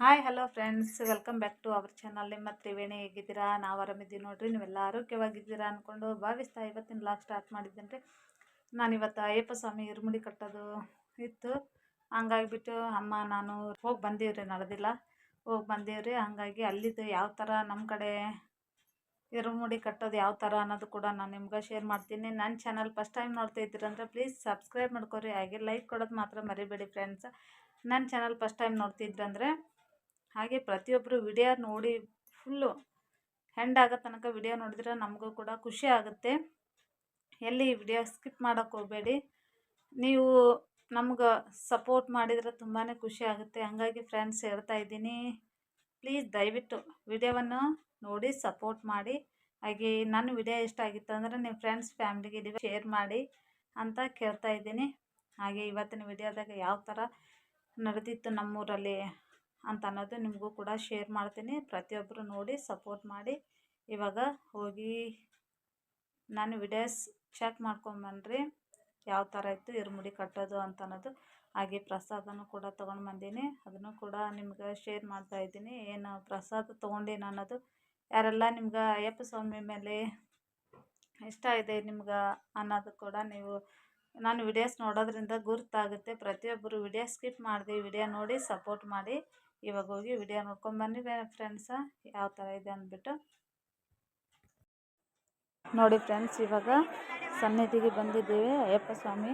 Hi hello friends welcome back to our channel ನಿಮ್ಮ ತ್ರಿವೇಣಿ ಹೇಗಿದ್ದೀರಾ? ನಾವು ಆರಾಮಿದ್ದೀವಿ ನೋಡಿರಿ. ನೀವೆಲ್ಲ ಆರೋಗ್ಯವಾಗಿದ್ದೀರಾ ಅಂದ್ಕೊಂಡು ಭಾವಿಸ್ತಾ ಇವತ್ತಿನ ಬ್ಲಾಗ್ ಸ್ಟಾರ್ಟ್ ಮಾಡಿದ್ದೇನೆ ರೀ ನಾನು ಇವತ್ತು ಅಯ್ಯಪ್ಪ ಸ್ವಾಮಿ ಇರುಮುಡಿ ಕಟ್ಟೋದು ಇತ್ತು. ಹಂಗಾಗಿಬಿಟ್ಟು ಅಮ್ಮ, ನಾನು ಹೋಗಿ ಬಂದೀವ್ರಿ ನಡೆದಿಲ್ಲ. ಹೋಗಿ ಬಂದೀವ್ರಿ ಹಂಗಾಗಿ ಅಲ್ಲಿದ್ದು ಯಾವ ಥರ ನಮ್ಮ ಕಡೆ ಇರುಮುಡಿ ಕಟ್ಟೋದು ಯಾವ ಥರ ಅನ್ನೋದು ಕೂಡ ನಾನು ನಿಮ್ಗೆ ಶೇರ್ ಮಾಡ್ತೀನಿ. ನನ್ನ ಚಾನಲ್ ಫಸ್ಟ್ ಟೈಮ್ ನೋಡ್ತಾ ಇದ್ದೀರಂದ್ರೆ ಪ್ಲೀಸ್ ಸಬ್ಸ್ಕ್ರೈಬ್ ಮಾಡ್ಕೊರಿ. ಹಾಗೆ ಲೈಕ್ ಕೊಡೋದು ಮಾತ್ರ ಮರಿಬೇಡಿ ಫ್ರೆಂಡ್ಸ್ ನನ್ನ ಚಾನಲ್ ಫಸ್ಟ್ ಟೈಮ್ ನೋಡ್ತಿದ್ರಂದರೆ ಹಾಗೆ ಪ್ರತಿಯೊಬ್ಬರು ವಿಡಿಯೋ ನೋಡಿ ಫುಲ್ಲು ಹೆಂಡ್ ಆಗೋ ತನಕ ವಿಡಿಯೋ ನೋಡಿದ್ರೆ ನಮಗೂ ಕೂಡ ಖುಷಿ ಆಗುತ್ತೆ. ಎಲ್ಲಿ ವಿಡಿಯೋ ಸ್ಕಿಪ್ ಮಾಡೋಕ್ಕೆ ಹೋಗಬೇಡಿ. ನೀವು ನಮ್ಗೆ ಸಪೋರ್ಟ್ ಮಾಡಿದರೆ ತುಂಬಾ ಖುಷಿ ಆಗುತ್ತೆ. ಹಾಗಾಗಿ ಫ್ರೆಂಡ್ಸ್ ಹೇಳ್ತಾ ಇದ್ದೀನಿ, ಪ್ಲೀಸ್ ದಯವಿಟ್ಟು ವಿಡಿಯೋವನ್ನು ನೋಡಿ ಸಪೋರ್ಟ್ ಮಾಡಿ. ಹಾಗೆ ನನ್ನ ವಿಡಿಯೋ ಇಷ್ಟ ಆಗಿತ್ತು ಅಂದರೆ ನಿಮ್ಮ ಫ್ರೆಂಡ್ಸ್, ಫ್ಯಾಮ್ಲಿಗೆ ಇದೀವಿ ಶೇರ್ ಮಾಡಿ ಅಂತ ಕೇಳ್ತಾ ಇದ್ದೀನಿ. ಹಾಗೆ ಇವತ್ತಿನ ವಿಡಿಯೋದಾಗ ಯಾವ ಥರ ನಡೆದಿತ್ತು ನಮ್ಮೂರಲ್ಲಿ ಅಂತ ಅನ್ನೋದು ನಿಮಗೂ ಕೂಡ ಶೇರ್ ಮಾಡ್ತೀನಿ. ಪ್ರತಿಯೊಬ್ಬರು ನೋಡಿ ಸಪೋರ್ಟ್ ಮಾಡಿ. ಇವಾಗ ಹೋಗಿ ನಾನು ವಿಡಿಯೋಸ್ ಚೆಕ್ ಮಾಡ್ಕೊಂಬನ್ರಿ. ಯಾವ ಥರ ಇತ್ತು, ಇರುಮುಡಿ ಕಟ್ಟೋದು ಅಂತ ಅನ್ನೋದು. ಹಾಗೆ ಪ್ರಸಾದನೂ ಕೂಡ ತೊಗೊಂಡು ಬಂದೀನಿ. ಅದನ್ನು ಕೂಡ ನಿಮ್ಗೆ ಶೇರ್ ಮಾಡ್ತಾ ಇದ್ದೀನಿ. ಏನು ಪ್ರಸಾದ ತೊಗೊಂಡೇನು ಅನ್ನೋದು. ಯಾರೆಲ್ಲ ನಿಮ್ಗೆ ಅಯ್ಯಪ್ಪ ಸ್ವಾಮಿ ಮೇಲೆ ಇಷ್ಟ ಇದೆ ನಿಮ್ಗೆ ಅನ್ನೋದು ಕೂಡ ನೀವು ನಾನು ವಿಡಿಯೋಸ್ ನೋಡೋದ್ರಿಂದ ಗುರ್ತಾಗುತ್ತೆ. ಪ್ರತಿಯೊಬ್ಬರು ವಿಡಿಯೋ ಸ್ಕಿಪ್ ಮಾಡಿದೆ ವಿಡಿಯೋ ನೋಡಿ ಸಪೋರ್ಟ್ ಮಾಡಿ. ಇವಾಗ ಹೋಗಿ ವಿಡಿಯೋ ನೋಡ್ಕೊಂಬನ್ನಿ ಫ್ರೆಂಡ್ಸ ಯಾವ ಥರ ಇದೆ ಅಂದ್ಬಿಟ್ಟು. ನೋಡಿ ಫ್ರೆಂಡ್ಸ್ ಇವಾಗ ಸನ್ನಿಧಿಗೆ ಬಂದಿದ್ದೇವೆ. ಅಯ್ಯಪ್ಪ ಸ್ವಾಮಿ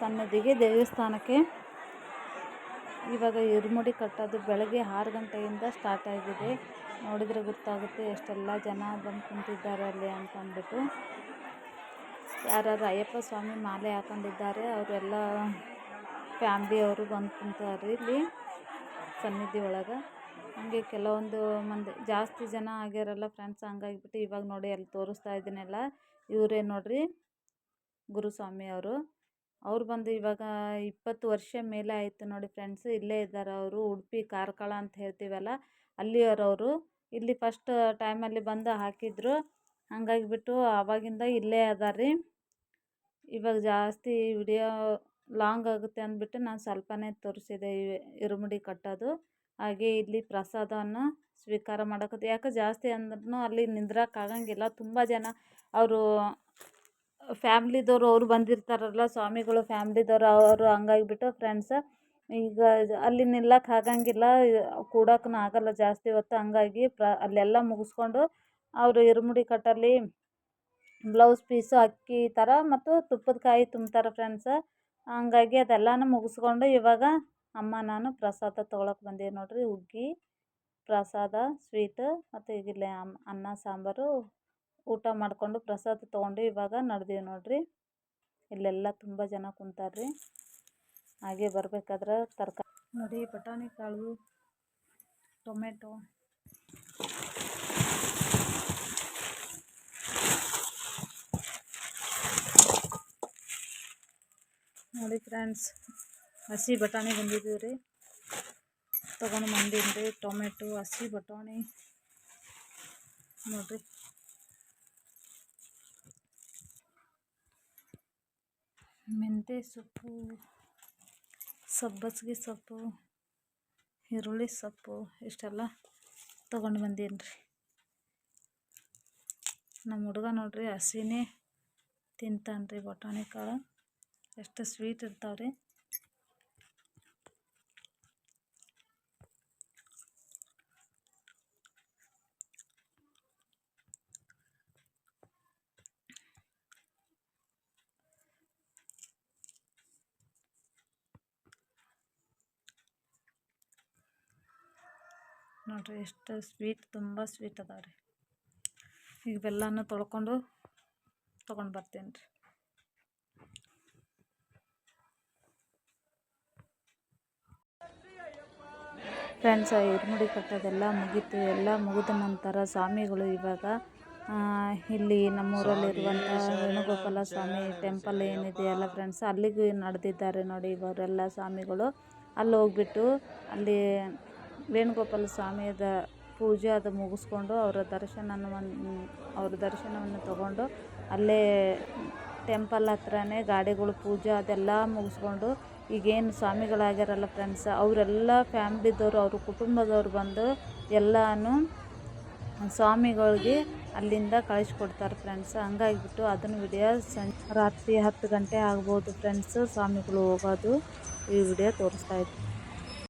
ಸನ್ನಿಧಿಗೆ ದೇವಸ್ಥಾನಕ್ಕೆ. ಇವಾಗ ಇರುಮುಡಿ ಕಟ್ಟೋದು ಬೆಳಗ್ಗೆ ಆರು ಗಂಟೆಯಿಂದ ಸ್ಟಾರ್ಟ್ ಆಗಿದೆ. ನೋಡಿದರೆ ಗೊತ್ತಾಗುತ್ತೆ ಎಷ್ಟೆಲ್ಲ ಜನ ಬಂದು ಕುಂತಿದ್ದಾರೆ ಅಲ್ಲಿ ಅಂತ ಅಂದ್ಬಿಟ್ಟು. ಯಾರ್ಯಾರು ಅಯ್ಯಪ್ಪ ಸ್ವಾಮಿ ಮಾಲೆ ಹಾಕೊಂಡಿದ್ದಾರೆ, ಅವರೆಲ್ಲ ಫ್ಯಾಮ್ಲಿಯವರು ಬಂದು ಕುಂತಾರೆ ಇಲ್ಲಿ ಸನ್ನಿಧಿ ಒಳಗೆ. ಹಾಗೆ ಕೆಲವೊಂದು ಮಂದಿ, ಜಾಸ್ತಿ ಜನ ಆಗ್ಯಾರಲ್ಲ ಫ್ರೆಂಡ್ಸ್ ಹಂಗಾಗಿಬಿಟ್ಟು ಇವಾಗ ನೋಡಿ ಅಲ್ಲಿ ತೋರಿಸ್ತಾ ಇದ್ದೀನಲ್ಲ ಇವರೇ ನೋಡ್ರಿ ಗುರುಸ್ವಾಮಿ ಅವರು. ಅವ್ರು ಬಂದು ಇವಾಗ ಇಪ್ಪತ್ತು ವರ್ಷ ಮೇಲೆ ಆಯಿತು ನೋಡಿ ಫ್ರೆಂಡ್ಸ್ ಇಲ್ಲೇ ಇದ್ದಾರೆ ಅವರು, ಉಡುಪಿ, ಕಾರ್ಕಳ ಅಂತ ಹೇಳ್ತೀವಲ್ಲ, ಅಲ್ಲಿಯವರವರು. ಇಲ್ಲಿ ಫಸ್ಟ್ ಟೈಮಲ್ಲಿ ಬಂದು ಹಾಕಿದ್ರು. ಹಂಗಾಗಿಬಿಟ್ಟು ಆವಾಗಿಂದ ಇಲ್ಲೇ ಅದಾರ ಇವಾಗ ಜಾಸ್ತಿ ವಿಡಿಯೋ ಲಾಂಗ್ ಆಗುತ್ತೆ ಅಂದ್ಬಿಟ್ಟು ನಾನು ಸ್ವಲ್ಪನೇ ತೋರಿಸಿದೆ ಇರುಮುಡಿ ಕಟ್ಟೋದು. ಹಾಗೆ ಇಲ್ಲಿ ಪ್ರಸಾದವನ್ನು ಸ್ವೀಕಾರ ಮಾಡಕತ್ತೆ. ಯಾಕೆ ಜಾಸ್ತಿ ಅಂದ್ರೂ ಅಲ್ಲಿ ನಿಂದ್ರಕ್ಕಾಗಂಗಿಲ್ಲ ತುಂಬ ಜನ ಅವರು ಫ್ಯಾಮ್ಲಿದವರು ಅವ್ರು ಬಂದಿರ್ತಾರಲ್ಲ, ಸ್ವಾಮಿಗಳು ಫ್ಯಾಮ್ಲಿದವರು ಅವರು ಹಂಗಾಗಿಬಿಟ್ಟು ಫ್ರೆಂಡ್ಸ ಈಗ ಅಲ್ಲಿ ನಿಲ್ಲಕ್ಕೆ ಆಗಂಗಿಲ್ಲ ಕೂಡಕ್ಕೂ ಆಗಲ್ಲ ಜಾಸ್ತಿ ಹೊತ್ತು. ಹಂಗಾಗಿ ಪ್ರ, ಅಲ್ಲೆಲ್ಲ ಮುಗಿಸ್ಕೊಂಡು ಅವರು ಇರುಮುಡಿ ಕಟ್ಟಲ್ಲಿ ಬ್ಲೌಸ್ ಪೀಸು, ಅಕ್ಕಿ ಥರ ಮತ್ತು ತುಪ್ಪದ ಕಾಯಿ ತುಂಬ್ತಾರೆ ಫ್ರೆಂಡ್ಸ ಹಂಗಾಗಿ ಅದೆಲ್ಲನೂ ಮುಗಿಸ್ಕೊಂಡು ಇವಾಗ ಅಮ್ಮ ನಾನು ಪ್ರಸಾದ ತೊಗೊಳಕ್ಕೆ ಬಂದೀವಿ ನೋಡಿರಿ. ಹುಗ್ಗಿ, ಪ್ರಸಾದ ಸ್ವೀಟ್ ಮತ್ತು ಇಲ್ಲಿ ಅನ್ನ, ಸಾಂಬಾರು ಊಟ ಮಾಡಿಕೊಂಡು ಪ್ರಸಾದ ತೊಗೊಂಡು ಇವಾಗ ನಡೆದೀವಿ ನೋಡಿರಿ. ಇಲ್ಲೆಲ್ಲ ತುಂಬ ಜನ ಕುಂತಾರ್ರಿ. ಹಾಗೆ ಬರಬೇಕಾದ್ರೆ ತರಕಾರಿ ನೋಡಿ ಬಟಾಣಿ ಕಾಳು, ಟೊಮೆಟೊ. ನೋಡಿ ಫ್ರೆಂಡ್ಸ್, ಹಸಿ ಬಟಾಣಿ ಬಂದಿದ್ದೀವಿ ರೀ. ತೊಗೊಂಡು ಬಂದೀನಿ ರೀ, ಟೊಮೆಟೊ, ಹಸಿ ಬಟಾಣಿ. ನೋಡಿರಿ. ಮೆಂತೆ ಸೊಪ್ಪು, ಸಬ್ಬಸ್ಗೆ ಸೊಪ್ಪು, ಈರುಳ್ಳಿ ಸೊಪ್ಪು, ಇಷ್ಟೆಲ್ಲ ತೊಗೊಂಡು ಬಂದೀನಿ ರೀ. ನಮ್ಮ ಹುಡುಗ ನೋಡ್ರಿ, ಹಸಿನೇ ತಿಂತಾನೆ ರೀ ಬಟಾಣಿ ಕಾಳು. ಎಷ್ಟು ಸ್ವೀಟ್ ಇರ್ತಾವೆ ರೀ ನೋಡಿರಿ ಎಷ್ಟು ಸ್ವೀಟ್ ತುಂಬ ಸ್ವೀಟ್ ಅದಾವೆ ರೀ ಈಗ ಬೆಲ್ಲನ ತೊಳ್ಕೊಂಡು ತೊಗೊಂಡು ಬರ್ತೀನಿ ರೀ ಫ್ರೆಂಡ್ಸ್ ಇರುಮುಡಿ ಕಟ್ಟೋದೆಲ್ಲ ಮುಗೀತು. ಎಲ್ಲ ಮುಗಿದ ನಂತರ ಸ್ವಾಮಿಗಳು ಇವಾಗ ಇಲ್ಲಿ ನಮ್ಮೂರಲ್ಲಿರುವಂಥ ವೇಣುಗೋಪಾಲ ಸ್ವಾಮಿ ಟೆಂಪಲ್ ಏನಿದೆಯಲ್ಲ ಫ್ರೆಂಡ್ಸ್, ಅಲ್ಲಿಗೂ ನಡೆದಿದ್ದಾರೆ ನೋಡಿ ಇವರೆಲ್ಲ ಸ್ವಾಮಿಗಳು. ಅಲ್ಲಿ ಹೋಗ್ಬಿಟ್ಟು ಅಲ್ಲಿ ವೇಣುಗೋಪಾಲ ಸ್ವಾಮಿಯದ ಪೂಜೆ ಅದು ಮುಗಿಸ್ಕೊಂಡು ಅವರ ದರ್ಶನವನ್ನು, ಅವ್ರ ದರ್ಶನವನ್ನು ತಗೊಂಡು ಅಲ್ಲೇ ಟೆಂಪಲ್ ಹತ್ರನೇ ಗಾಡಿಗಳು ಪೂಜೆ ಅದೆಲ್ಲ ಮುಗಿಸ್ಕೊಂಡು ಈಗೇನು ಸ್ವಾಮಿಗಳಾಗ್ಯಾರಲ್ಲ ಫ್ರೆಂಡ್ಸ್ ಅವರೆಲ್ಲ ಫ್ಯಾಮ್ಲಿದವರು, ಅವ್ರ ಕುಟುಂಬದವ್ರು ಬಂದು ಎಲ್ಲನೂ ಸ್ವಾಮಿಗಳಿಗೆ ಅಲ್ಲಿಂದ ಕಳಿಸ್ಕೊಡ್ತಾರೆ ಫ್ರೆಂಡ್ಸ್ ಹಂಗಾಗಿಬಿಟ್ಟು ಅದನ್ನು ವಿಡಿಯೋ ಸಂ ರಾತ್ರಿ ಹತ್ತು ಗಂಟೆ ಆಗ್ಬೋದು ಫ್ರೆಂಡ್ಸ್ ಸ್ವಾಮಿಗಳು ಹೋಗೋದು ಈ ವಿಡಿಯೋ ತೋರಿಸ್ತಾ